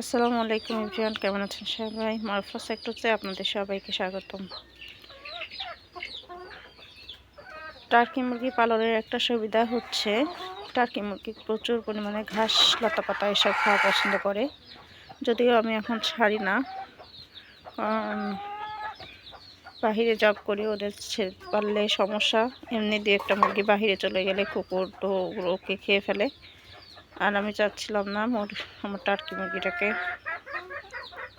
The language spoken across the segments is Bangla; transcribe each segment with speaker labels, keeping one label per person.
Speaker 1: আসসালামু আলাইকুম ইভরিয়ান কেমন আছেন সবাই? মারফা সেক্টরতে আপনাদের সবাইকে স্বাগতম। টার্কি মুরগি পালনের একটা সুবিধা হচ্ছে, টার্কি মুরগি প্রচুর পরিমাণে ঘাস লতা পাতা এসব খাওয়া পছন্দ করে। যদিও আমি এখন ছাড়ি না বাহিরে জব করি, ওদের পারলে সমস্যা। এমনি দিয়ে একটা মুরগি বাহিরে চলে গেলে কুকুর তো ওগুলোকে খেয়ে ফেলে। আর আমি চাচ্ছিলাম না মোর আমার টার্কি মুরগিটাকে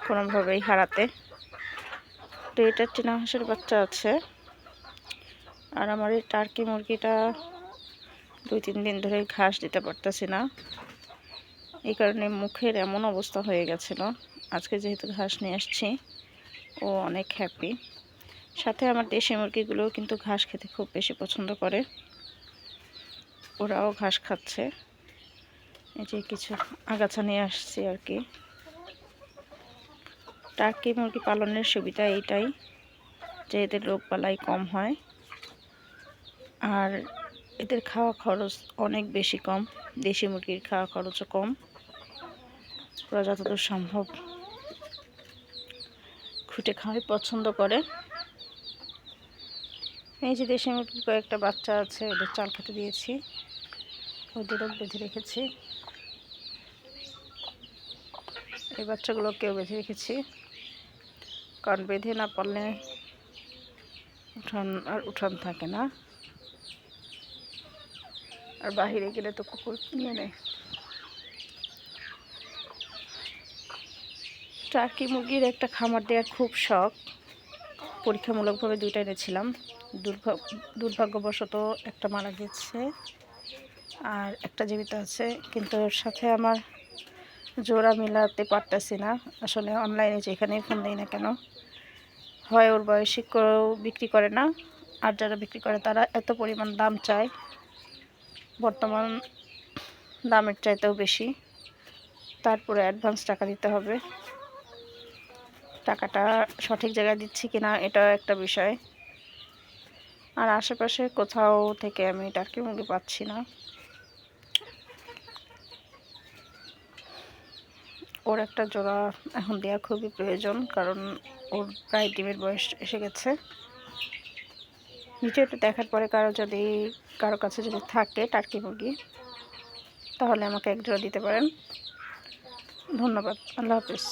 Speaker 1: কোনোভাবেই হারাতে। তো এটা চীনা হাঁসের বাচ্চা আছে। আর আমার এই টার্কি মুরগিটা দুই তিন দিন ধরে ঘাস দিতে পারতেছি না। এই কারণে মুখের এমন অবস্থা হয়ে গেছিল। আজকে যেহেতু ঘাস নিয়ে আসছি, ও অনেক হ্যাপি সাথে আমার দেশি মুরগিগুলোও কিন্তু ঘাস খেতে খুব বেশি পছন্দ করে। ওরাও ঘাস খাচ্ছে। এই যে কিছু আগাছা নিয়ে আসছি আর কি। টার্কি মুরগি পালনের সুবিধা এইটাই যে এদের রোগবালাই কম হয়। আর এদের খাওয়া খরচ অনেক বেশি কম, দেশি মুরগির খাওয়া খরচও কম। ওরা যতদূর সম্ভব খুঁটে খাওয়াই পছন্দ করে। এই যে দেশি মুরগির কয়েকটা বাচ্চা আছে, ওদের চাল খেতে দিয়েছি। ওদেরও বেঁধে রেখেছি। এই বাচ্চাগুলোকেও বেঁধে রেখেছি। কারণ বেঁধে না পারলে উঠান আর উঠান থাকে না। আর বাহিরে গেলে তো কুকুর নিয়ে নেয়। টার্কি মুরগির একটা খামার দেওয়ার খুব শখ। পরীক্ষামূলকভাবে দুইটা এনেছিলাম। দুর্ভাগ্যবশত একটা মারা গেছে। আর একটা জীবিত আছে। কিন্তু ওর সাথে আমার জোড়া মিলাতে পারতেছি না। আসলে অনলাইনে যেখানেই ফোন দিই না কেন, হয় ওর বয়সী করেও বিক্রি করে না। আর যারা বিক্রি করে তারা এত পরিমাণ দাম চায়, বর্তমান দামের চাইতেও বেশি। তারপরে অ্যাডভান্স টাকা দিতে হবে। টাকাটা সঠিক জায়গায় দিচ্ছি কি না এটাও একটা বিষয়। আর আশেপাশে কোথাও থেকে আমি টার্কি মুরগি পাচ্ছি না। ওর একটা জোড়া এখন দেওয়া খুবই প্রয়োজন, কারণ ওর প্রায় ডিমের বয়স এসে গেছে। ভিডিওটা দেখার পরে কারও যদি, কারও কাছে যদি থাকে টার্কি মুরগি, তাহলে আমাকে এক জোড়া দিতে পারেন। ধন্যবাদ। আল্লাহ হাফিজ।